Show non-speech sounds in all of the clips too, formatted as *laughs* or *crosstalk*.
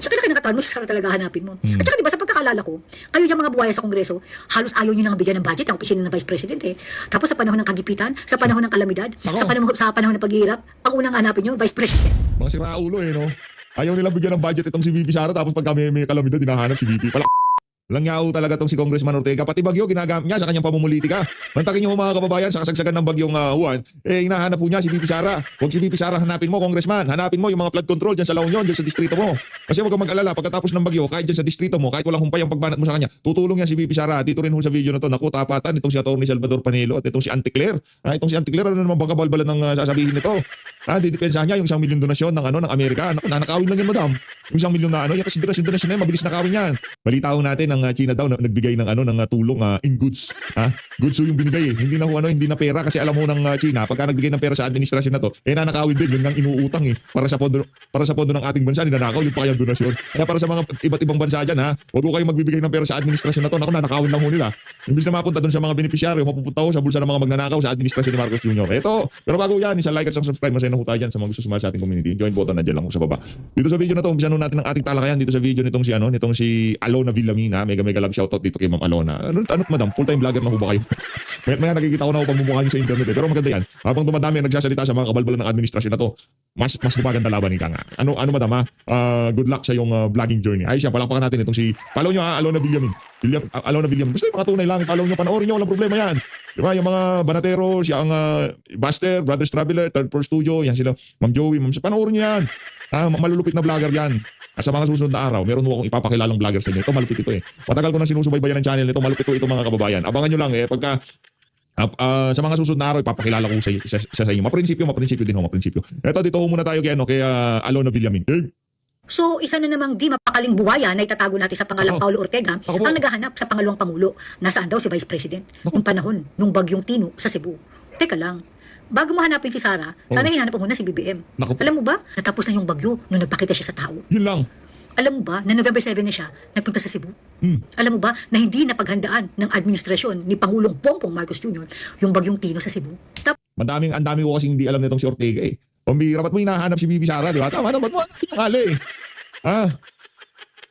Sa kailangan nakataan mo, sana talaga hanapin mo. At saka di ba, sa pagkakalala ko, kayo yung mga buhaya sa Kongreso, halos ayaw nyo nang bigyan ng budget ang opisina ng Vice President eh. Tapos sa panahon ng kagipitan, sa panahon ng kalamidad, Nako. sa panahon, sa panahon ng paghihirap, ang unang hanapin nyo, Vice President. Mga siraulo eh, no? Ayaw nilang bigyan ng budget itong si VP Sara tapos pag kami may kalamidad, dinahanap si VP. Pala Walang yaw talaga tong si Congressman Ortega. Pati bagyo, ginagamit niya sa kanyang pamumulitika. Mantakin niyo mga kababayan, sa kasagsagan ng bagyong uh, Juan, eh, hinahanap po niya si VP Sara. Huwag si VP Sara, hanapin mo, Congressman. Hanapin mo yung mga flood control dyan sa La Union, dyan sa distrito mo. Kasi huwag kang mag-alala, pagkatapos ng bagyo, kahit dyan sa distrito mo, kahit walang humpay ang pagbanat mo sa kanya, tutulong yan si VP Sara. Dito rin sa video na to, naku, tapatan itong si Atty. Salvador Panelo at itong si Auntie Claire. Ah, itong si Auntie Claire, ano naman bang kabalbalan ng uh, sasabihin nito? Ah, didepensahan niya yung isang milyon donasyon ng ano ng Amerika. Naku, nanakawin lang yan, madam. Yung isang milyon na ano, yung kasi donasyon donasyon na yan, mabilis nakawin yan. Balita ho natin ng uh, China daw na, nagbigay ng ano ng uh, tulong uh, in goods. Ha? Goods ho yung binigay eh. Hindi na ho ano, hindi na pera kasi alam mo ng uh, China, pagka nagbigay ng pera sa administrasyon na to, eh nanakawin din yun ng inuutang eh para sa pondo para sa pondo ng ating bansa, ninanakaw yung pa kayang donasyon. Kaya para sa mga iba't ibang bansa diyan ha, wag ho kayong magbibigay ng pera sa administrasyon na to. Naku, nanakawin lang ho nila. Imbis na mapunta doon sa mga benepisyaryo, mapupunta ho sa bulsa ng mga magnanakaw sa administrasyon ni Marcos Jr. Ito, pero bago yan, isa like at isang subscribe, masaya ho tayo dyan sa mga gusto sumali sa ating community. Join button nandiyan lang ho sa baba. Dito sa video na to, umpisa nun natin ang ating talakayan dito sa video nitong si ano, nitong si Alona Villamina. Mega mega love shoutout dito kay Ma'am Alona. Ano, ano madam, full time vlogger na ho ba kayo? *laughs* May maya nakikita ko na ho pamumukha niyo sa internet eh. Pero maganda yan. Habang dumadami ang nagsasalita sa mga kabalbalan ng administrasyon na to, mas mas gumaganda laban ika nga. Ano ano madam ha? Ah, good luck sa iyong ah, vlogging journey. Ayos yan, palakpakan natin itong si follow niyo ha, Alona Villamin. William, ah, Alona Villamin. Basta yung mga tunay lang, follow niyo, panoorin niyo, walang problema yan. Di ba? Yung mga banatero, siya ang uh, Buster, Brothers Traveler, Third Floor Studio, yan sila, Ma'am Joey, Ma'am, panoorin niyo yan. Ah, ma- malulupit na vlogger yan. At sa mga susunod na araw, meron mo akong ipapakilalang vlogger sa inyo. Ito, malupit ito eh. Matagal ko nang sinusubaybayan ng channel nito, malupit ito, ito mga kababayan. Abangan nyo lang eh, pagka Ah, ah, sa mga susunod na araw, ipapakilala ko sa, sa, sa, sa inyo. Maprinsipyo, maprinsipyo din ho, maprinsipyo. Ito, dito ho muna tayo kay, ano, kay ah, Alona Villamin. Eh, So, isa na namang di mapakaling buwaya na itatago natin sa pangalang Ako. Paulo Ortega Ako po. ang naghahanap sa pangalawang pangulo. Nasaan daw si Vice President? Nung panahon, nung bagyong Tino sa Cebu. Teka lang, bago mo hanapin si Sara, sana Oh. hinanap mo muna si BBM. Naku. Alam mo ba, natapos na yung bagyo nung nagpakita siya sa tao. yun lang. Alam mo ba, na November 7 na siya, nagpunta sa Cebu. Hmm. Alam mo ba, na hindi napaghandaan ng administrasyon ni Pangulong Bongbong Marcos Jr. yung bagyong Tino sa Cebu. Tapos, Madaming, ang dami ko kasi hindi alam nitong si Ortega eh. Pambira, ba't mo hinahanap si Bibi Sara, di ba? Tama na, ba't mo hanap yung kali eh? Ah,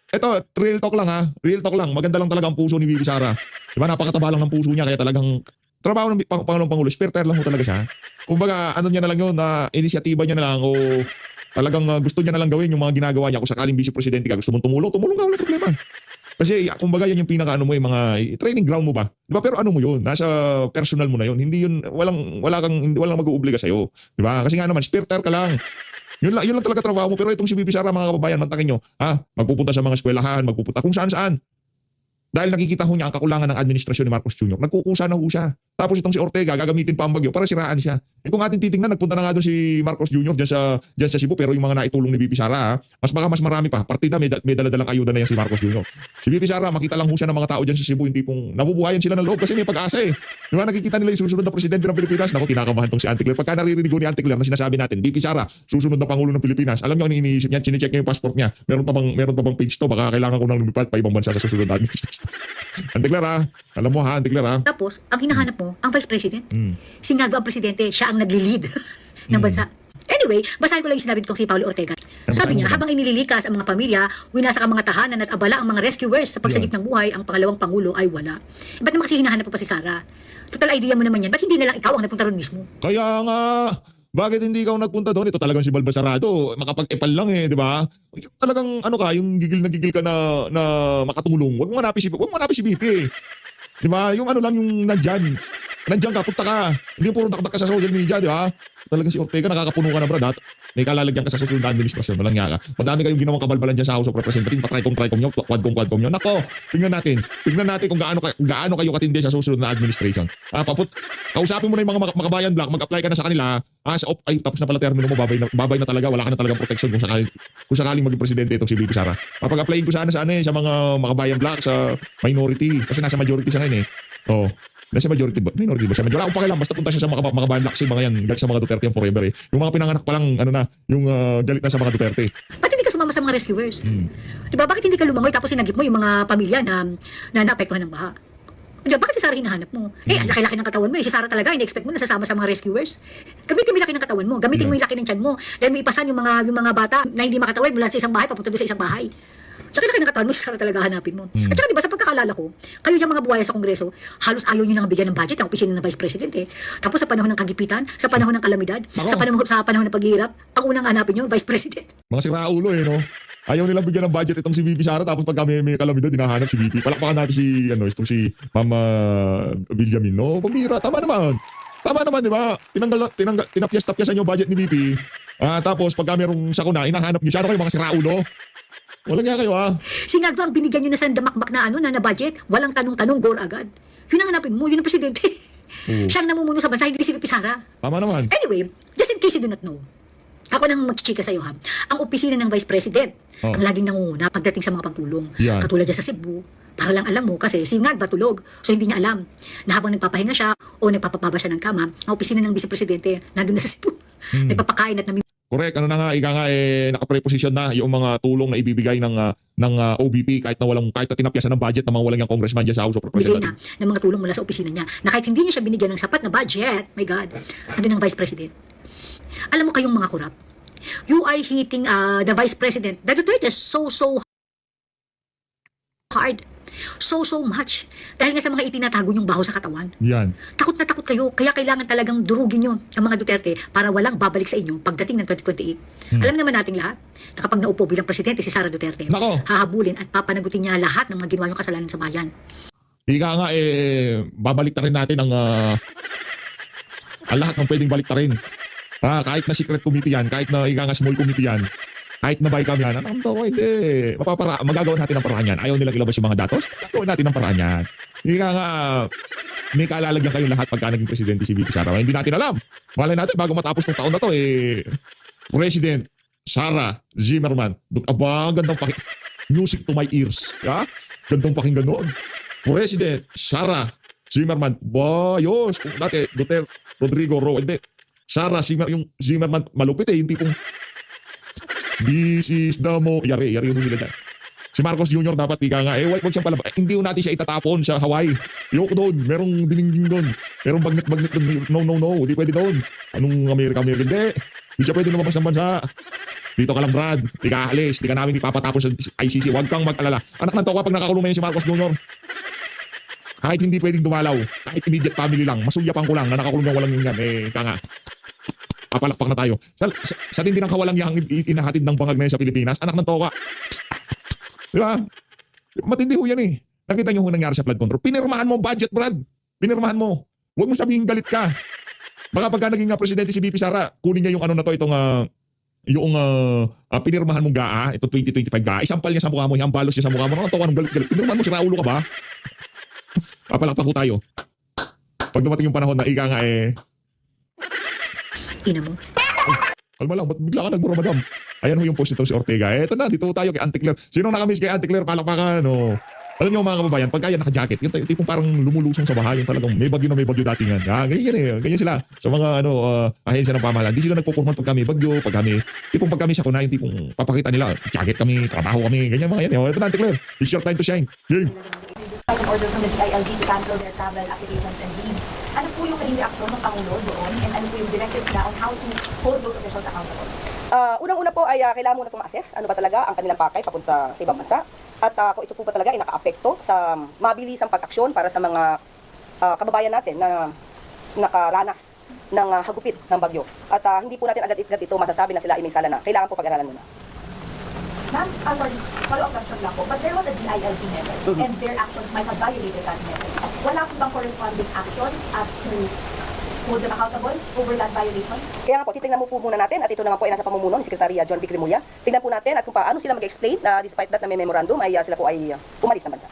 Ito, real talk lang ha. Real talk lang. Maganda lang talaga ang puso ni Bibi Sara. Di ba? Napakataba lang ng puso niya. Kaya talagang trabaho ng pang Pangulong Pangulo. Spare tire lang ho talaga siya. Kumbaga, ano niya na lang yun na inisyatiba niya na lang o talagang uh, gusto niya na lang gawin yung mga ginagawa niya. Kung sakaling vice presidente ka, gusto mong tumulong, tumulong ka, walang problema. Kasi kumbaga yan yung pinaka ano mo yung mga training ground mo ba? 'Di ba? Pero ano mo 'yun? Nasa personal mo na 'yun. Hindi 'yun walang wala kang hindi walang mag-uubliga sa 'di ba? Kasi nga naman spare tire ka lang. Yun lang, yun lang talaga trabaho mo. Pero itong si Bibi Sara, mga kababayan, mantakin nyo, ha? Magpupunta sa mga eskwelahan, magpupunta kung saan-saan. Dahil nakikita ho niya ang kakulangan ng administrasyon ni Marcos Jr. Nagkukusa na ho siya. Tapos itong si Ortega, gagamitin pa ang bagyo para siraan siya. Eh kung ating titingnan, nagpunta na nga doon si Marcos Jr. dyan sa, dyan sa Cebu, pero yung mga naitulong ni Bibi Sara, ha? mas baka mas marami pa. Partida, may, da- may daladalang ayuda na yan si Marcos Jr. Si Bibi Sara, makita lang ho siya ng mga tao dyan sa Cebu, yung tipong nabubuhayan sila ng loob kasi may pag-asa eh. Di ba nakikita nila yung susunod na presidente ng Pilipinas? Naku, kinakamahan tong si Auntie Claire. Pagka naririnig ni Auntie Claire na sinasabi natin, Bibi Sara, susunod na Pangulo ng Pilipinas. Alam niyo, ang iniisip niya, chinecheck niya yung passport niya. Meron pa bang, meron pa bang page to? Baka kailangan ko nang lumipat pa ibang bansa sa susunod na administrasyon. *laughs* Auntie Claire ha, alam mo ha, Auntie Claire ha. tapos, ang hinahanap mo, ang Vice President. Hmm. Sinyago ang presidente, siya ang nagli-lead *laughs* ng bansa. Anyway, basahin ko lang yung sinabi nitong si Paulo Ortega. Sabi niya, habang inililikas ang mga pamilya, winasak ang mga tahanan at abala ang mga rescuers sa pagsagip ng buhay, ang pangalawang pangulo ay wala. Ba't naman kasi hinahanap mo pa si Sara? Total idea mo naman yan. Ba't hindi na lang ikaw ang napunta ron mismo? Kaya nga, bakit hindi ikaw nagpunta doon? Ito talagang si Balbasarado. Makapag-epal lang eh, di ba? Talagang ano ka, yung gigil na gigil ka na, na makatulong. Huwag mo hanapin si, huwag mo hanapin si BP. Di ba? Yung ano lang, yung nandyan. Nandyan ka, punta ka. Hindi yung puro dakdak ka sa social media, di ba? Talagang si Ortega, nakakapuno ka na brad. At may kalalagyan ka sa susunod na administrasyon. Walang nga ka. Madami kayong ginawang kabalbalan dyan sa House of Representatives. Kong nyo, quad kong quad kong nyo. Nako, tingnan natin. Tingnan natin kung gaano, ka- gaano kayo katindi sa susunod na administration. Ah, paput, kausapin mo na yung mga mak- makabayan black, mag-apply ka na sa kanila. Ah, sa, op, ay, tapos na pala termino mo, babay na, babay na talaga, wala ka na talagang protection kung sakaling, kung sakaling maging presidente itong si Bibi Sara. Papag-applyin ko sana sa ano eh, sa mga makabayan black, sa minority. Kasi nasa majority siya ngayon eh. Oh. Nasa majority ba? Minority ba siya? Wala akong pakialam. Basta punta siya sa mga, mga black, mga yan. Galit sa mga Duterte yung forever eh. Yung mga pinanganak pa lang, ano na, yung ah, galit na sa mga Duterte. Ba't hindi ka sumama sa mga rescuers? Hmm. Di ba? Bakit hindi ka lumangoy tapos sinagip mo yung mga pamilya na, na naapektuhan ng baha? Di ba, bakit si Sarah hinahanap mo? Eh, ang laki-laki ng katawan mo eh. Si Sarah talaga, in-expect mo na sasama sa mga rescuers. Gamitin mo yung laki ng katawan mo. Gamitin mo yung laki ng tiyan mo. Dahil may ipasan yung mga, yung mga bata na hindi makatawid mula sa isang bahay, papunta doon sa isang bahay. Tsaka laki ng katawan mo, si Sarah talaga hanapin mo. At saka di ba, sa pagkakalala ko, kayo yung mga buhaya sa Kongreso, halos ayaw nyo nang bigyan ng budget ang opisina ng Vice President eh. Tapos sa panahon ng kagipitan, sa panahon ng kalamidad, Nako. sa panahon, sa panahon ng paghihirap, ang unang hanapin nyo, Vice President. Mga siraulo eh, no? Ayaw nilang bigyan ng budget itong si VP Sara tapos pag kami may kalamidad, dinahanap si VP. Palakpakan natin si, ano, itong si Mama Villamin, no? Pambira, tama naman. Tama naman, di ba? Tinanggal, tinanggal, tinapyas-tapyasan yung budget ni VP. Ah, tapos pag kami merong sakuna, inahanap niyo siya. Ano kayo mga siraulo? Walang nga kayo, ah. Sinagwa ang binigyan nyo na sa damakmak na ano na na budget, walang tanong-tanong, gore agad. Yun ang hanapin mo, yun ang presidente. Oo. *laughs* Siya ang namumuno sa bansa, hindi si VP Sara. Tama naman. Anyway, just in case you do not know, ako nang magchichika sa iyo ha. Ang opisina ng Vice President, Oh. ang laging nangunguna pagdating sa mga pagtulong. Yan. Katulad dyan sa Cebu, para lang alam mo kasi si Ngagba tulog. So hindi niya alam na habang nagpapahinga siya o nagpapababa siya ng kama, ang opisina ng Vice Presidente nandun na sa Cebu. Hmm. *laughs* Nagpapakain at nami Correct. Ano na nga, ika nga eh, nakapreposition na yung mga tulong na ibibigay ng ah, ng ah, OBP kahit na walang kahit na tinapyasan ng budget ng mga walang yung congressman dyan sa House of bigay Representatives. na ng mga tulong mula sa opisina niya na kahit hindi niya siya binigyan ng sapat na budget, my God, nandun ang Vice President. Alam mo kayong mga kurap, you are hitting uh, the Vice President, the Duterte so, so hard. So, so much. Dahil nga sa mga itinatago niyong baho sa katawan. Yan. Takot na takot kayo, kaya kailangan talagang durugin niyo ang mga Duterte para walang babalik sa inyo pagdating ng 2028. Alam naman nating lahat na kapag naupo bilang presidente si Sara Duterte, Nako. hahabulin at papanagutin niya lahat ng mga ginawa niyong kasalanan sa bayan. Ika nga eh, babalik rin natin ang ah, ang lahat ng pwedeng balik rin. Ah, kahit na secret committee yan, kahit na ika nga small committee yan, kahit na by kami yan, ano to, hindi. Mapapara, magagawa natin ng paraan yan. Ayaw nilang ilabas yung mga datos, gagawin natin ng paraan yan. Ika nga, may kaalalagyan kayo lahat pagka naging presidente si VP Sara. Hindi natin alam. Malay natin, bago matapos ng taon na to, eh, President Sara Zimmerman. Aba, gandang paki... Music to my ears. Ha? Gandang pakinggan noon. President Sara Zimmerman. Ba, yos. Kung dati, Duterte, Rodrigo Ro. Hindi. Sara Zimmer, yung Zimmerman, malupit eh. Yung tipong, this is the mo. Yari, yari yung nila dyan. Si Marcos Jr. dapat ika nga, eh, wag, wag siyang palabas. Eh, hindi natin siya itatapon sa Hawaii. Ayoko doon. Merong diningding doon. Merong bagnet-bagnet doon. No, no, no. Hindi pwede doon. Anong Amerika, Amerika? Hindi. Hindi siya pwede lumabas ng bansa. Dito ka lang, Brad. Di ka alis. Di ka namin ipapatapos sa ICC. Huwag kang mag-alala. Anak ng toka pag nakakulong na yan si Marcos Jr. Kahit hindi pwedeng dumalaw, kahit immediate family lang, masulyapan ko lang na nakakulong yung walang yan. Eh, ka nga. Papalakpak na tayo. Sa, sa, sa tindi ng kawalang yang inahatid ng bangag na yan sa Pilipinas, anak ng toka. Di ba? Matindi ho yan eh. Nakita niyo ho nangyari sa flood control. Pinirmahan mo budget, Brad. Pinirmahan mo. Huwag mo sabihin galit ka. Baka pagka naging nga presidente si BP Sara, kunin niya yung ano na to, itong ah, yung ah, ah, pinirmahan mong GAA, itong 2025 GAA, isampal niya sa mukha mo, hambalos niya sa mukha mo, ano tawa ng galit-galit. Pinirmahan mo, si Raulo ka ba? Papalakpak ko tayo. Pag dumating yung panahon na ika nga eh, Ina mo. kalma lang, ba't bigla ka nagmura, madam? Ayan ho yung post nito si Ortega. Eto na, dito tayo kay Auntie Claire. Sino nakamiss kay Auntie Claire? Palakpakan, no? Alam niyo mga kababayan, pagka yan naka-jacket, yung tipong parang lumulusong sa baha, yung talagang may bagyo na may bagyo datingan. Ah, ganyan yan eh. Ganyan sila. Sa mga ano, ah, ahensya ng pamahalaan. Di sila nagpupurman pag kami bagyo, pag kami, tipong pag kami sa kuna, yung tipong papakita nila, jacket kami, trabaho kami, ganyan mga yan. eh. O, Ito na, Auntie Claire. It's your time to shine. Game. an order from the DILG to cancel their travel applications and. Ano po yung naging reaksyon ng Pangulo doon and ano po yung directives na on how to hold those officials accountable? Ah, unang-una po ay ah, kailangan muna itong ma-assess ano ba talaga ang kanilang pakay papunta sa ibang bansa at ah, kung ito po ba talaga ay naka-apekto sa mabilisang pag-aksyon para sa mga ah, kababayan natin na nakaranas ng ah, hagupit ng bagyo. At ah, hindi po natin agad-agad ito masasabi na sila ay may sala na. Kailangan po pag-aralan muna. Ma'am, uh, sorry, follow-up question lang po. But there was a DILG method and their actions might have violated that method. Wala po bang corresponding action as to hold them accountable over that violation? Kaya nga po, titingnan mo po muna natin at ito naman po ay nasa pamumuno ni Sekretary John Vic Remulla. Tingnan po natin at kung paano sila mag-explain na despite that na may memorandum ay ah, sila po ay ah, umalis ng bansa.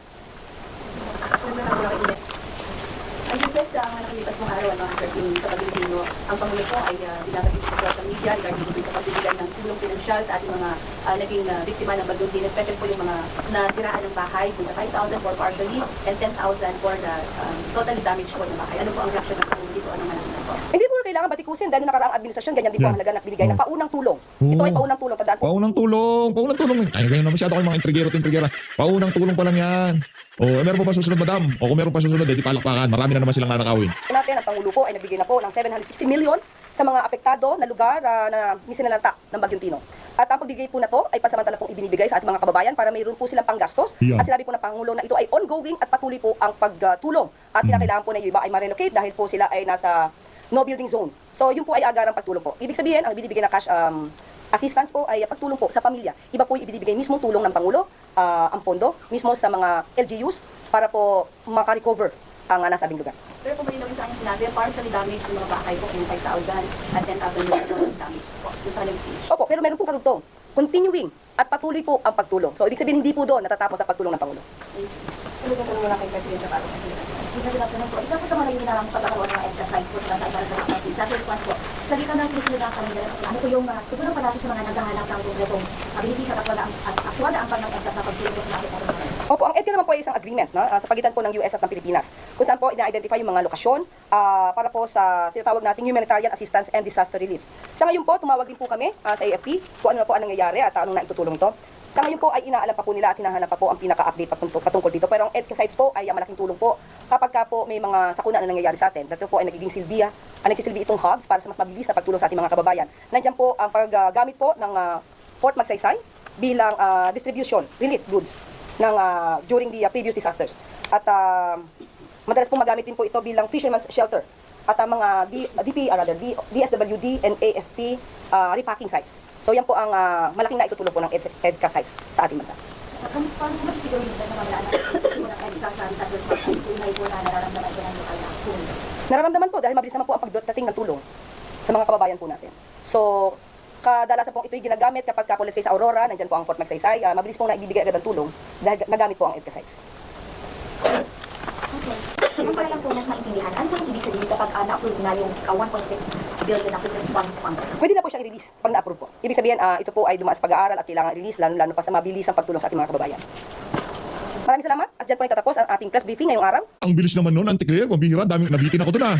Mga nakalipas mong araw, yung kapatid ninyo, ang Pangulo po ay uh, binabagay sa social media regarding po sa pagbibigay ng tulong pinansyal sa ating mga ah, naging uh, biktima ng bagong din, especially po yung mga nasiraan ng bahay, kung 5,000 for partially and 10,000 for the um, totally damaged po ng bahay. Ano po ang reaction ng Pangulo dito? Ano man po? Hindi po kailangan batikusin dahil nakaraang administrasyon, ganyan din po Yeah. ang halaga na binigay ng Oh. paunang tulong. Ito ay Oo. paunang tulong. Tandaan po, Paunang tulong, paunang tulong. Ay, ganyan na masyado kayo mga intrigero at intrigera. Paunang tulong pa lang yan. O eh, meron pa ba susunod, madam? O kung meron pa susunod, eh, di palakpakan. Marami na naman silang nanakawin. natin, ang Pangulo po ay nagbigay na po ng 760 million sa mga apektado na lugar ah, na misinalanta ng Bagyong Tino. At ang pagbigay po na to ay pasamantala pong ibinibigay sa ating mga kababayan para mayroon po silang panggastos. Yeah. At sinabi po ng Pangulo na ito ay ongoing at patuloy po ang pagtulong. At kinakailangan po na yung iba ay ma-relocate dahil po sila ay nasa no building zone. So yun po ay agarang pagtulong po. Ibig sabihin, ang binibigay na cash um, assistance po ay pagtulong po sa pamilya. Iba po yung ibinibigay mismo tulong ng Pangulo, ah, ang pondo, mismo sa mga LGUs para po makarecover ang uh, nasabing lugar. Pero kung yung sa akin sinabi, partially damaged yung mga bahay ko, yung 5,000 at 10,000 yung damage po. Sa next stage. Opo, pero meron po karugtong. Continuing at patuloy po ang pagtulong. So, ibig sabihin, hindi po doon natatapos ang pagtulong ng Pangulo. Yung tanong muna kay Presidente Bago kasi Isa sila tanong po, isa po sa mga hindi na pagkakaroon ng exercise po sa para sa mga Sa response po, sa dito na sinusunod ang kami ano po yung uh, tutulong pa natin sa mga naghahanap ng kompletong ability sa aktwal na ang at aktwal na ang pag ng EDSA sa pagtulong po sa mga kapatid. Opo, ang EDCA naman po ay isang agreement no, ah, sa pagitan po ng US at ng Pilipinas kung saan po ina-identify yung mga lokasyon ah, para po sa tinatawag nating humanitarian assistance and disaster relief. Sa ngayon po, tumawag din po kami ah, sa AFP kung ano na po ang nangyayari at anong naitutulong ito. Sa ngayon po ay inaalam pa po nila at hinahanap pa po ang pinaka-update patungkol, dito. Pero ang EDCA sites po ay malaking tulong po kapag ka po may mga sakuna na nangyayari sa atin. Dito po ay nagiging silbiya, ang nagsisilbi itong hubs para sa mas mabilis na pagtulong sa ating mga kababayan. Nandiyan po ang paggamit po ng ah, Fort Magsaysay bilang ah, distribution, relief goods ng ah, during the ah, previous disasters. At ah, madalas po magamit din po ito bilang fisherman's shelter at ang mga D, DP, ah, rather, D, DSWD and AFP ah, repacking sites. So yan po ang ah, malaking naitutulong po ng EDSA EDCA sites sa ating bansa. Paano paano mo siguro yung mga ng EDSA sa sa tunay po na nararamdaman ko ng lokal na tulong. Nararamdaman po dahil mabilis naman po ang pagdating ng tulong sa mga kababayan po natin. So, kadalasan pong ito'y ginagamit kapag ka po, let's say, sa Aurora, nandyan po ang Fort Magsaysay, ah, mabilis pong naibibigay agad ng tulong dahil nagamit po ang sites. Okay. Kung para lang po mas maintindihan, ano po yung ibig sabihin kapag uh, na-approve na yung uh, 1.6 billion na quick response fund? Pwede na po siyang i-release pag na-approve po. Ibig sabihin, ah, ito po ay dumaan sa pag-aaral at kailangan i-release, lalo-lalo pa sa mabilis ang pagtulong sa ating mga kababayan. Maraming salamat at dyan po nagtatapos ang ating press briefing ngayong araw. Ang bilis naman nun, Auntie Claire. Pambihira, dami, nabitin ako dun ah.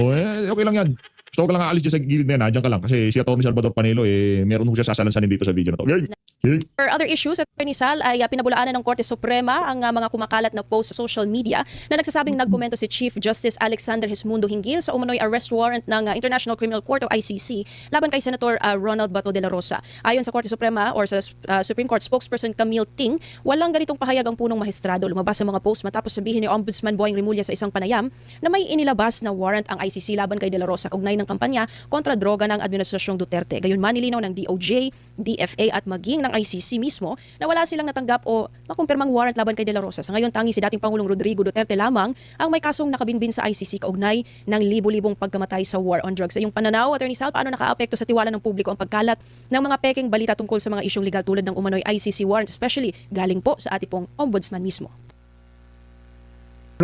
O eh, okay lang yan. Gusto ko ka lang aalis dyan sa gilid na yan. Nandiyan ka lang. Kasi si Atty. Salvador Panelo, eh, meron ho siya sasalansanin dito sa video na to. Okay? For other issues, Attorney Sal ay uh, pinabulaanan ng Korte Suprema ang uh, mga kumakalat na post sa social media na nagsasabing nagkomento si Chief Justice Alexander Hismundo Hinggil sa umano'y arrest warrant ng uh, International Criminal Court o ICC laban kay Senator uh, Ronald Bato de la Rosa. Ayon sa Korte Suprema or sa uh, Supreme Court spokesperson Camille Ting, walang ganitong pahayag ang punong maestrado. Lumabas sa mga post matapos sabihin ni Ombudsman Boying Rimulya sa isang panayam na may inilabas na warrant ang ICC laban kay de la Rosa kaugnay ng kampanya kontra droga ng Administrasyong Duterte. Gayunman nilinaw ng DOJ, DFA at maging ng ICC mismo na wala silang natanggap o makumpirmang warrant laban kay De La Rosa. Sa ngayon, tangi si dating Pangulong Rodrigo Duterte lamang ang may kasong nakabinbin sa ICC kaugnay ng libo-libong pagkamatay sa war on drugs. Sa iyong pananaw, Attorney Sal, paano nakaapekto sa tiwala ng publiko ang pagkalat ng mga peking balita tungkol sa mga isyong legal tulad ng umano'y ICC warrant, especially galing po sa ating pong ombudsman mismo?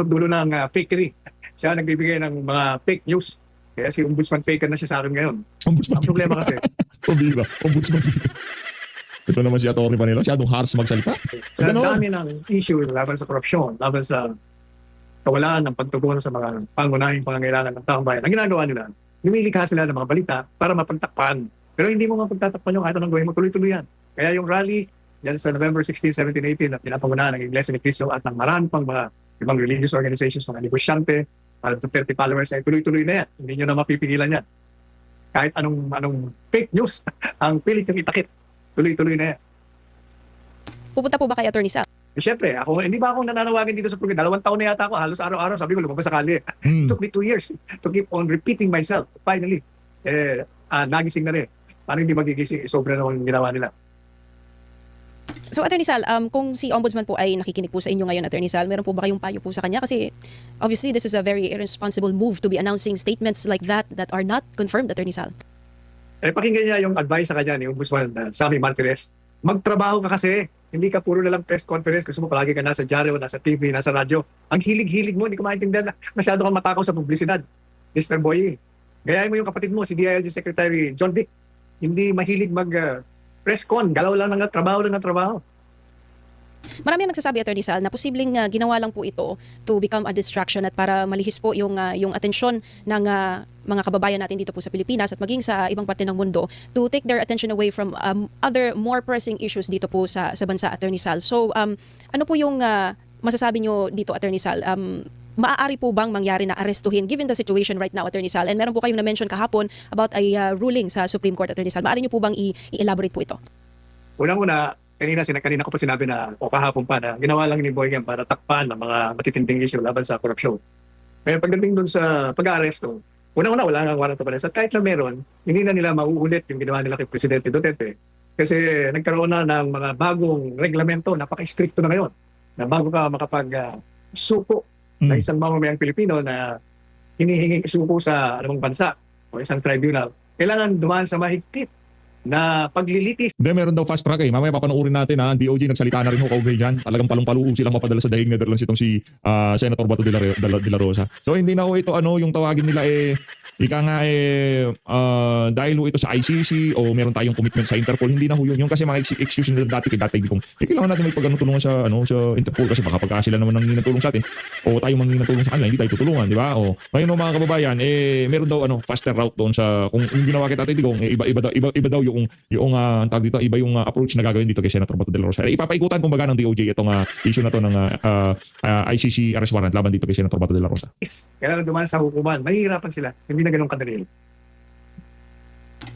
dulo ng uh, fakery. Siya nagbibigay ng mga fake news. Kaya si Ombudsman faker na siya sa akin ngayon. Ombudsman. Ang problema kasi, Pambihira. Ombudsman. Ito naman si Atty. Panelo. Siyadong harsh magsalita. sa Ganon. dami ng issue laban sa korupsyon, laban sa kawalan ng pagtugon sa mga pangunahing pangangailangan ng taong bayan, ang ginagawa nila, lumilikha sila ng mga balita para mapagtakpan. Pero hindi mo mapagtatakpan yung kahit anong gawin mo, tuloy-tuloy yan. Kaya yung rally, yan sa November 16, 17, 18, na pinapangunahan ng Iglesia ni Cristo at ng marami pang mga ibang religious organizations, mga negosyante, para 30 followers, ay tuloy-tuloy na yan. Hindi nyo na mapipigilan yan. Kahit anong anong fake news, *laughs* ang pilit yung itakip, tuloy-tuloy na yan. Pupunta po ba kay Attorney Sal? Eh, Siyempre, ako, hindi ba ako nananawagan dito sa program? Dalawang taon na yata ako, halos araw-araw, sabi ko, lumabas sa kali. Hmm. took me two years to keep on repeating myself. Finally, eh, ah, nagising na rin. Paano hindi magigising? Eh, Sobra na yung ginawa nila. So Attorney Sal, um, kung si Ombudsman po ay nakikinig po sa inyo ngayon, Attorney Sal, meron po ba kayong payo po sa kanya? Kasi obviously this is a very irresponsible move to be announcing statements like that that are not confirmed, Attorney Sal. Eh, pakinggan niya yung advice sa kanya ni Ombudsman uh, Sammy Martinez. Magtrabaho ka kasi. Hindi ka puro na lang press conference. Gusto mo palagi ka nasa dyaryo, nasa TV, nasa radyo. Ang hilig-hilig mo, hindi ko maintindihan masyado kang matakaw sa publisidad. Mr. Boy, gayahin mo yung kapatid mo, si DILG Secretary John Vic. Hindi mahilig mag uh, press con. Galaw lang ng trabaho lang ng trabaho. Marami ang nagsasabi, Attorney Sal, na posibleng uh, ginawa lang po ito to become a distraction at para malihis po yung, uh, yung atensyon ng uh, mga kababayan natin dito po sa Pilipinas at maging sa ibang parte ng mundo to take their attention away from um, other more pressing issues dito po sa, sa bansa, Attorney Sal. So, um, ano po yung uh, masasabi nyo dito, Attorney Sal? Um, maaari po bang mangyari na arestuhin given the situation right now, Attorney Sal? And meron po kayong na-mention kahapon about a uh, ruling sa Supreme Court, Attorney Sal. Maaari nyo po bang i-elaborate po ito? Unang-una, kanina, sina- kanina ko pa sinabi na, o kahapon pa na, ginawa lang ni Boy yan para takpan ng mga matitinding issue laban sa korupsyon. Kaya pagdating doon sa pag-aaresto, unang-una, wala nang warrant of arrest. At kahit na meron, hindi na nila mauulit yung ginawa nila kay Presidente Duterte. Kasi nagkaroon na ng mga bagong reglamento, napaka-stricto na ngayon, na bago ka makapag ah, Mm. na isang mamamayang Pilipino na hinihinging isuko sa anumang bansa o isang tribunal, kailangan dumaan sa mahigpit na paglilitis Hindi, meron daw fast track eh. Mamaya papanoorin natin ha. Ang DOJ nagsalita na rin ho kaugnay dyan. Talagang palong-paluo silang mapadala sa daing Netherlands itong si ah, Senator Bato de la, de, la, de la Rosa. So hindi na ho ito ano yung tawagin nila eh ika nga eh ah, dahil ito sa ICC o meron tayong commitment sa Interpol hindi na ho yun yung kasi mga ex- excuse nila dati kay dati kung eh, kailangan natin may pag ano, tulungan sa ano sa Interpol kasi baka pagka sila naman nang ng tulong sa atin o tayo mangingi ng tulong sa kanila hindi tayo tutulungan di ba o ngayon ho, mga kababayan eh meron daw ano faster route doon sa kung yung ginawa kay Tatay Digong eh, iba iba daw iba, iba daw yung yung uh, tawag dito iba yung ah, approach na gagawin dito kay Senator Bato de la Rosa eh, ipapaikutan kumbaga ng DOJ itong ah, issue na to ng ah, ah, ah, ICC arrest warrant laban dito kay Senator Bato de la Rosa kailangan dumaan sa hukuman. Mahihirapan sila. Hindi na ganun kadali.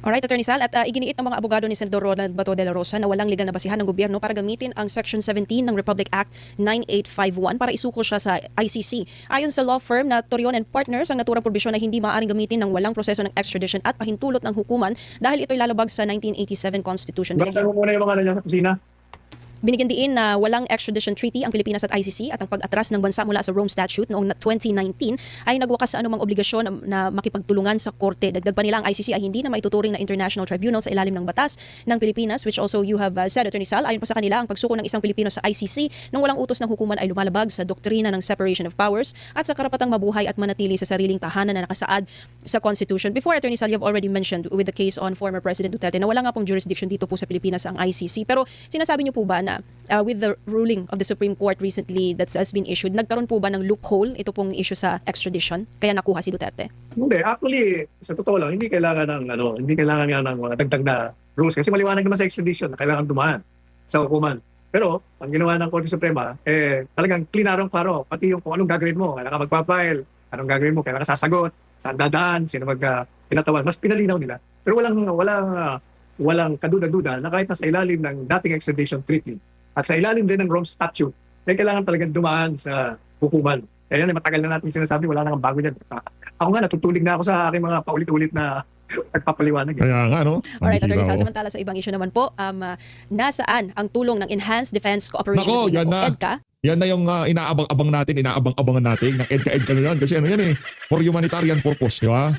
Alright, Attorney Sal, at uh, iginiit ng mga abogado ni Senador Ronald Bato de la Rosa na walang legal na basihan ng gobyerno para gamitin ang Section 17 ng Republic Act 9851 para isuko siya sa ICC. Ayon sa law firm na Torion and Partners, ang naturang probisyon na hindi maaaring gamitin ng walang proseso ng extradition at pahintulot ng hukuman dahil ito'y lalabag sa 1987 Constitution. Basta mo muna yung mga nandiyan sa kusina. Binigyan diin na walang extradition treaty ang Pilipinas at ICC at ang pag-atras ng bansa mula sa Rome Statute noong 2019 ay nagwakas sa anumang obligasyon na, makipagtulungan sa korte. Dagdag pa nila ang ICC ay hindi na maituturing na international tribunal sa ilalim ng batas ng Pilipinas which also you have uh, said, Attorney Sal, ayon pa sa kanila ang pagsuko ng isang Pilipino sa ICC nang walang utos ng hukuman ay lumalabag sa doktrina ng separation of powers at sa karapatang mabuhay at manatili sa sariling tahanan na nakasaad sa Constitution. Before, Attorney Sal, you have already mentioned with the case on former President Duterte na wala nga pong jurisdiction dito po sa Pilipinas ang ICC. Pero sinasabi niyo po ba na uh, with the ruling of the Supreme Court recently that has been issued, nagkaroon po ba ng loophole ito pong issue sa extradition? Kaya nakuha si Duterte? Hindi, actually, sa totoo lang, hindi kailangan ng, ano, hindi kailangan nga ng mga dagdag na rules. Kasi maliwanag naman sa extradition na kailangan dumaan sa hukuman. Pero, ang ginawa ng Korte Suprema, eh, talagang klinarong klaro. Pati yung kung anong gagawin mo, kailangan ka magpapile, anong gagawin mo, kailangan ka sasagot, saan dadaan, sino mag uh, pinatawan. Mas pinalinaw nila. Pero walang, walang, ah, walang kaduda-duda na kahit nasa ilalim ng dating extradition treaty at sa ilalim din ng Rome Statute, may kailangan talagang dumaan sa hukuman. Kaya yan, eh, matagal na natin sinasabi, wala nang bago yan. Ako nga, natutulig na ako sa aking mga paulit-ulit na *laughs* nagpapaliwanag. Eh. kaya nga no Alright, Attorney Sal, oh. samantala sa ibang issue naman po, um, uh, nasaan ang tulong ng Enhanced Defense Cooperation Nako, yan Agreement o na. EDCA? Yan na yung ah, inaabang-abang natin, inaabang-abangan natin ng EDCA-EDCA na yan. Kasi ano yan eh, for humanitarian purpose, di ba?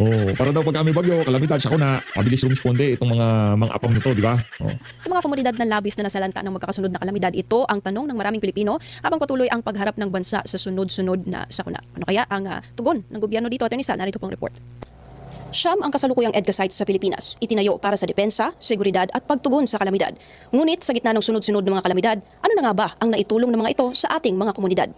Oh, para daw pag kami bagyo, kalamidad, sa kuna, mabilis rumisponde itong mga mga apang nito, di ba? Oh. Sa mga komunidad na labis na nasalanta ng magkakasunod na kalamidad, ito ang tanong ng maraming Pilipino habang patuloy ang pagharap ng bansa sa sunod-sunod na sakuna. Ano kaya ang ah, tugon ng gobyerno dito? Attorney Sal, narito pong report. Siyam ang kasalukuyang EDCA sites sa Pilipinas, itinayo para sa depensa, seguridad at pagtugon sa kalamidad. Ngunit sa gitna ng sunod-sunod ng mga kalamidad, ano na nga ba ang naitulong ng mga ito sa ating mga komunidad?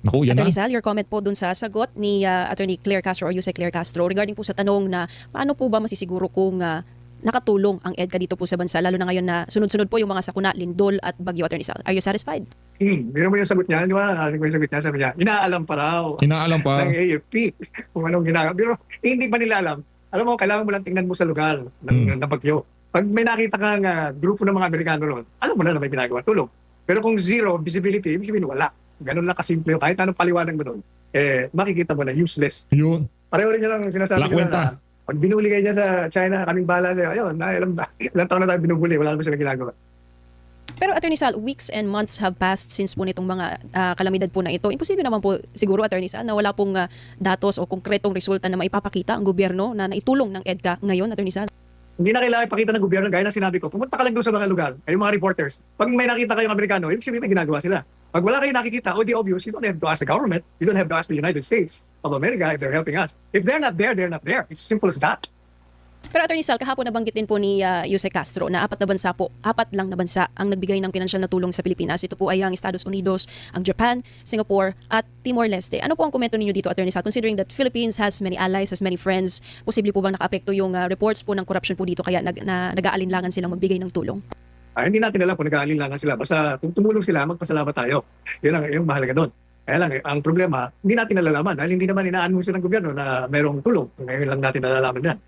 Naku, yan na. Attorney Sal, your comment po dun sa sagot ni uh, Attorney Claire Castro or Yusek Claire Castro regarding po sa tanong na paano po ba masisiguro kung uh, nakatulong ang EDCA dito po sa bansa lalo na ngayon na sunod-sunod po yung mga sakuna, lindol at bagyo Attorney Sal. Are you satisfied? Hmm, biro mo yung sagot niya, di ba? Ano yung sagot niya? Sabi niya, inaalam pa raw Inaalam pa. ng AFP kung anong ginagawa. Pero hindi pa nila alam. Alam mo, kailangan mo lang tingnan mo sa lugar ng, Hmm. ng bagyo. Pag may nakita kang uh, grupo ng mga Amerikano ron, alam mo na na may ginagawa, tulong. Pero kung zero visibility, ibig sabihin wala. Ganun lang kasimple. yun. Kahit anong paliwanag mo doon, eh, makikita mo na useless. Yun. Pareho rin niya lang sinasabi kwenta. na pag binuli kayo niya sa China, kaming bala sa'yo, ayun, na, ilang, ilang taon na tayo binubuli, wala naman sila ginagawa. Pero Attorney Sal, weeks and months have passed since po nitong mga ah, kalamidad po na ito. Imposible naman po siguro Attorney Sal na wala pong ah, datos o konkretong resulta na maipapakita ang gobyerno na naitulong ng EDCA ngayon Attorney Sal. Hindi na kailangan ipakita ng gobyerno, gaya na sinabi ko, pumunta ka lang doon sa mga lugar, ay mga reporters. Pag may nakita kayong Amerikano, ibig sabihin may ginagawa sila. Pag wala kayong nakikita, o di obvious, you don't have to ask the government, you don't have to ask the United States of America if they're helping us. If they're not there, they're not there. It's simple as that. Pero Attorney Sal, kahapon nabanggit din po ni uh, Jose Castro na apat na bansa po, apat lang na bansa ang nagbigay ng pinansyal na tulong sa Pilipinas. Ito po ay ang Estados Unidos, ang Japan, Singapore at Timor-Leste. Ano po ang komento ninyo dito Attorney Sal considering that Philippines has many allies, has many friends, posible po bang nakaapekto yung uh, reports po ng corruption po dito kaya nag, na, nag-aalinlangan silang magbigay ng tulong? Ah, hindi natin alam kung nag-aalinlangan sila. Basta kung tumulong sila, magpasalamat tayo. Yun ang yung mahalaga doon. Kaya lang, eh, ang problema, hindi natin nalalaman dahil hindi naman inaanunsyo ng gobyerno na merong tulong. Ngayon lang natin nalalaman yan.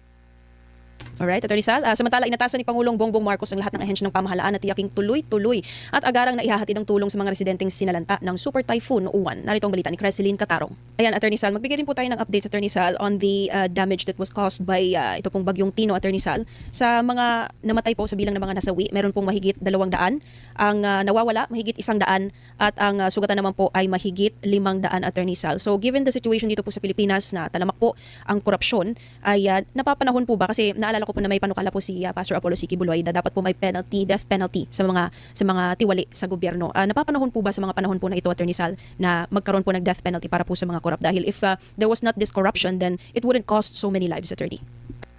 Alright, Attorney Sal. Ah, samantala, inatasan ni Pangulong Bongbong Marcos ang lahat ng ahensya ng pamahalaan na tiyaking tuloy-tuloy at agarang na ihahatid ng tulong sa mga residenteng sinalanta ng Super Typhoon Uwan. Narito ang balita ni Creseline Catarong. Ayan, Attorney Sal, magbigay din po tayo ng updates, Attorney Sal, on the uh, damage that was caused by uh, ito pong bagyong Tino, Attorney Sal. Sa mga namatay po sa bilang ng mga nasawi, meron pong mahigit dalawang daan. Ang uh, nawawala, mahigit isang daan. At ang uh, sugatan naman po ay mahigit limang daan, Attorney Sal. So, given the situation dito po sa Pilipinas na talamak po ang korupsyon, ay uh, napapanahon po ba? Kasi naalala ko po na may panukala po si uh, Pastor Apollo Siki Buloy na dapat po may penalty, death penalty sa mga sa mga tiwali sa gobyerno. Uh, napapanahon po ba sa mga panahon po na ito, Attorney Sal, na magkaroon po ng death penalty para po sa mga korap? Dahil if uh, there was not this corruption, then it wouldn't cost so many lives, Attorney.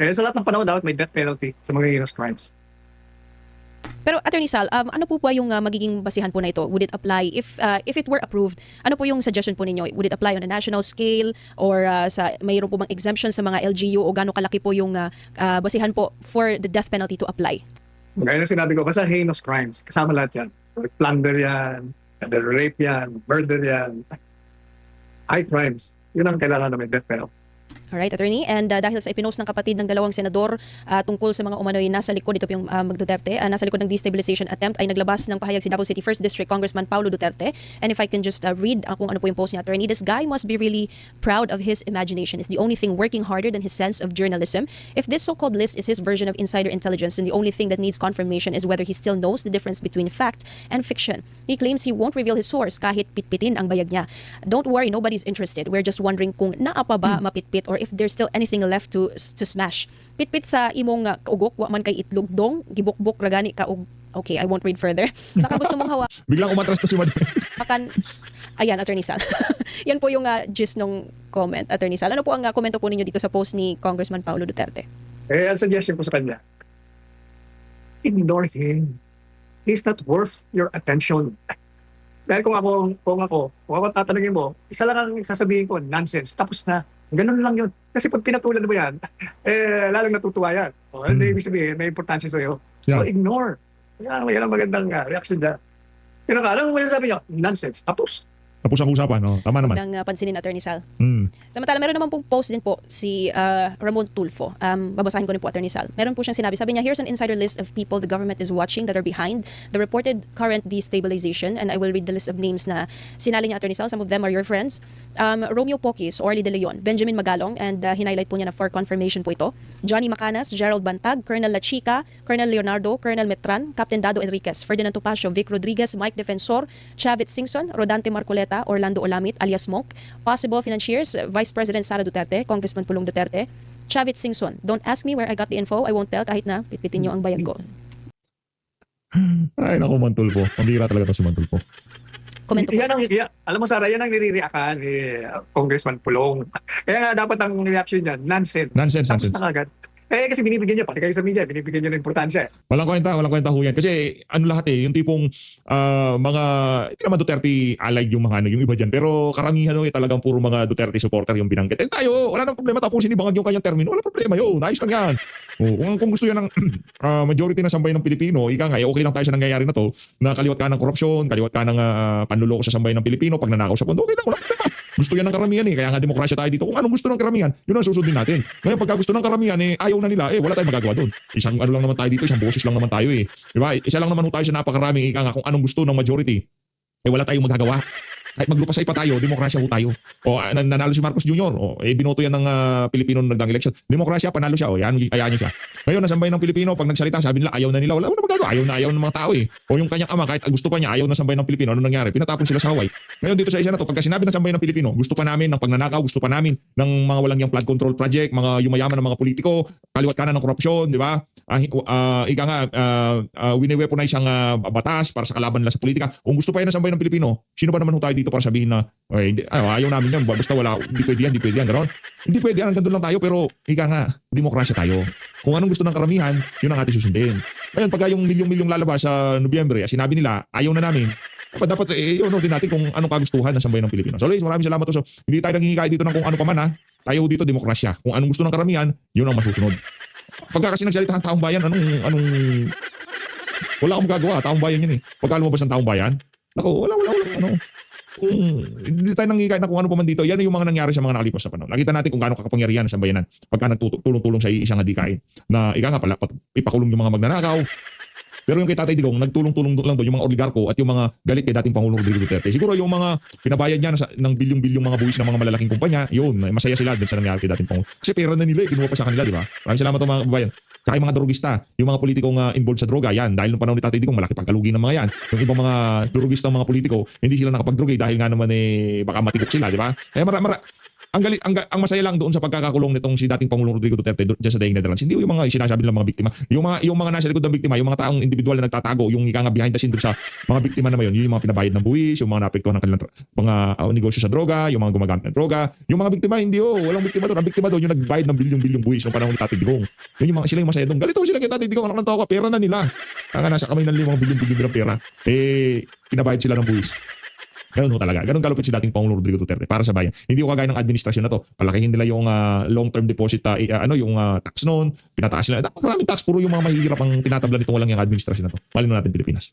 Eh, sa lahat ng panahon, dapat may death penalty sa mga heinous crimes. Pero Attorney Sal, um, ano po ba yung uh, magiging basihan po na ito? Would it apply if uh, if it were approved? Ano po yung suggestion po ninyo? Would it apply on a national scale or uh, sa mayroon po bang exemption sa mga LGU o gaano kalaki po yung uh, uh, basihan po for the death penalty to apply? Gaya na sinabi ko, basta heinous crimes. Kasama lahat yan. Plunder yan, rape yan, murder yan. High crimes. Yun ang kailangan na may death penalty. Alright, attorney. And uh, dahil sa ipinost ng kapatid ng dalawang senador uh, tungkol sa mga umano'y nasa likod, ito po yung uh, Duterte, uh, nasa likod ng destabilization attempt, ay naglabas ng pahayag si Davao City 1st District Congressman Paulo Duterte. And if I can just uh, read uh, kung ano po yung post niya, attorney, this guy must be really proud of his imagination. It's the only thing working harder than his sense of journalism. If this so-called list is his version of insider intelligence, then the only thing that needs confirmation is whether he still knows the difference between fact and fiction. He claims he won't reveal his source kahit pitpitin ang bayag niya. Don't worry, nobody's interested. We're just wondering kung naa pa ba mapitpit or if there's still anything left to to smash. Pitpit sa imong uh, kaugok, wa man kay itlog dong, gibukbok ragani ka og Okay, I won't read further. *laughs* Saka gusto mong hawakan Biglang umatras to si Madam. *laughs* Ayan, Attorney Sal. *laughs* Yan po yung uh, gist ng comment, Attorney Sal. Ano po ang uh, komento po ninyo dito sa post ni Congressman Paulo Duterte? Eh, ang suggestion ko sa kanya, ignore him. He's not worth your attention. Dahil kung ako, kung ako, kung ako tatanungin mo, isa lang ang sasabihin ko, nonsense, tapos na. Ganun lang yun. Kasi pag pinatulan mo yan, *laughs* eh, lalong natutuwa yan. O, Hmm. ibig sabihin, may importansya sa'yo. Yeah. So, ignore. Yan, yan ang magandang uh, reaction ka, alam mo masasabi niyo? Nonsense. Tapos. Tapos ang usapan, no? Tama naman. Nang uh, pansinin, Attorney Sal. Hmm. Samantala, meron naman pong post din po si uh, Ramon Tulfo. Um, babasahin ko rin po, Attorney Sal. Meron po siyang sinabi. Sabi niya, here's an insider list of people the government is watching that are behind the reported current destabilization. And I will read the list of names na sinali niya, Attorney Sal. Some of them are your friends. Um, Romeo Pokis, Orly De Leon, Benjamin Magalong, and uh, hinighlight po niya na for confirmation po ito. Johnny Macanas, Gerald Bantag, Colonel Lachica, Colonel Leonardo, Colonel Metran, Captain Dado Enriquez, Ferdinand Topacio, Vic Rodriguez, Mike Defensor, Chavit Singson, Rodante Marcoleta, Orlando Olamit, alias Monk, possible financiers, Vice President Sara Duterte, Congressman Pulong Duterte, Chavit Singson. Don't ask me where I got the info. I won't tell kahit na pitpitin niyo ang bayag ko. Ay, naku, Mantulpo. Pambira talaga to si Mantulpo. Komento po. Yan ang, yan, alam mo Sara, yan ang niririakan ni Congressman Pulong. Kaya nga dapat ang reaction niya, nonsense. Nonsense, Tapos nonsense. na kagad. Eh kasi binibigyan niya, pati kayo sa media, binibigyan niya ng importansya. Walang kwenta, walang kwenta ho yan. Kasi ano lahat eh, yung tipong ah, mga, hindi naman Duterte allied yung mga ano, yung iba dyan. Pero karamihan ho eh, talagang puro mga Duterte supporter yung binanggit. Eh tayo, wala nang problema tapusin ibangag yung kanyang termino. Wala problema yun, nice lang yan. Oh, kung, kung gusto yan ng *clears throat* ah, majority ng sambayan ng Pilipino, ika nga, eh, okay lang tayo sa nangyayari na to, na kaliwat ka ng korupsyon, kaliwat ka ng ah, panluloko sa sambayan ng Pilipino, pag nanakaw sa pondo, okay lang, wala problema. Gusto yan ng karamihan eh, kaya nga demokrasya tayo dito. Kung anong gusto ng karamihan, yun ang susundin natin. Ngayon, pagka gusto ng karamihan, eh, ayaw na nila, eh, wala tayong magagawa doon. Isang ano lang naman tayo dito, isang boses lang naman tayo eh. Di ba? Isa lang naman tayo sa napakaraming ika nga kung anong gusto ng majority. Eh, wala tayong magagawa. Kahit maglupasay pa tayo, demokrasya ho tayo. O ah, nan- nanalo si Marcos Jr. O eh binoto yan ng ah, Pilipino nung nagdang election. Demokrasya, panalo siya. O yan, ayaw niya siya. Ngayon, nasambay ng Pilipino, pag nagsalita, sabi nila, ayaw na nila. Wala wala magagawa. Ayaw na ayaw ng mga tao eh. O yung kanyang ama, kahit gusto pa niya, ayaw na sambay ng Pilipino. Ano nangyari? Pinatapon sila sa Hawaii. Ngayon dito sa isa na to, pagka sinabi ng sambay ng Pilipino, gusto pa namin ng pagnanakaw, gusto pa namin ng mga walang yung flood control project, mga yumayaman ng mga politiko, kaliwat kanan ng korupsyon, di ba? Hi- ah, ika nga, uh, uh, wini-weaponize ah, batas para sa kalaban nila sa politika. Kung gusto pa yan ng sambay ng Pilipino, sino ba naman ho tayo dito para sabihin na, ay, hindi, ah, ayaw namin yan, basta wala, hindi pwede yan, hindi pwede yan, gano'n. Hindi pwede yan, hanggang doon lang tayo, pero ika nga, demokrasya tayo. Kung anong gusto ng karamihan, yun ang ating susundin. Ngayon, pagka yung milyong-milyong lalabas sa Nobyembre, sinabi nila, ayaw na namin, dapat dapat eh, yun, din natin kung anong kagustuhan ng sambayan ng Pilipino. So, ladies, maraming salamat to. So, hindi tayo nangingikay dito ng kung ano pa man ha. Tayo dito demokrasya. Kung anong gusto ng karamihan, yun ang masusunod. Pagka kasi nagsalita ang taong bayan, anong anong Wala akong magagawa. Taong bayan yun eh. Pagka lumabas ng taong bayan, Nako, wala, wala, wala, ano. Kung hindi tayo nangikay na kung ano pa man dito, yan yung mga nangyari sa mga nakalipas na panahon. Nakita natin kung gaano kakapangyarihan sa bayanan pagka nagtulong-tulong sa isang adikain na ika nga pala, ipakulong yung mga magnanakaw. Pero yung kay Tatay Digong, nagtulong-tulong lang doon yung mga oligarko at yung mga galit kay dating Pangulong Rodrigo Duterte. Siguro yung mga pinabayad niya sa, ng bilyong-bilyong mga buwis ng mga malalaking kumpanya, yun, masaya sila din sa nangyari kay dating Pangulong. Kasi pera na nila eh, kinuha pa sa kanila, di ba? Maraming salamat mga kababayan. Saka yung mga drogista, yung mga politikong uh, involved sa droga, yan, dahil nung panahon ni Tatay Digong, malaki pagkalugi ng mga yan. Yung ibang mga drogista, mga politiko, hindi sila nakapagdrogi dahil nga naman eh, baka matikok sila, di ba? Kaya mara, mara, ang, gali, ang, ang masaya lang doon sa pagkakakulong nitong si dating Pangulong Rodrigo Duterte doon dyan sa Daing Netherlands, hindi yung mga sinasabi ng mga biktima. Yung mga, yung mga nasa likod ng biktima, yung mga taong individual na nagtatago, yung ika behind the scene doon sa mga biktima naman yun, yun yung mga pinabayad ng buwis, yung mga naapektuhan ng kanilang mga uh, negosyo sa droga, yung mga gumagamit ng droga. Yung mga biktima, hindi oh, walang biktima doon. Ang biktima doon yung nagbayad ng bilyong-bilyong buwis ng panahon ni Tati Digong. Yun yung mga, sila yung masaya doon. Galito sila kay Tati Digong, anak ng tao ka, pera na nila. Kaya nasa kamay ng limang bilyong-bilyong ng pera. Eh, pinabayad sila ng buwis. Ganun ho talaga. Ganun kalupit si dating Pangulong Rodrigo Duterte para sa bayan. Hindi ko kagaya ng administrasyon na to. Palakihin nila yung ah, long-term deposit, i- ah, ano, yung ah, tax noon, pinataas nila. Maraming tax, puro yung mga mahihirap ang tinatabla nitong walang yung administrasyon na to. Malino natin Pilipinas.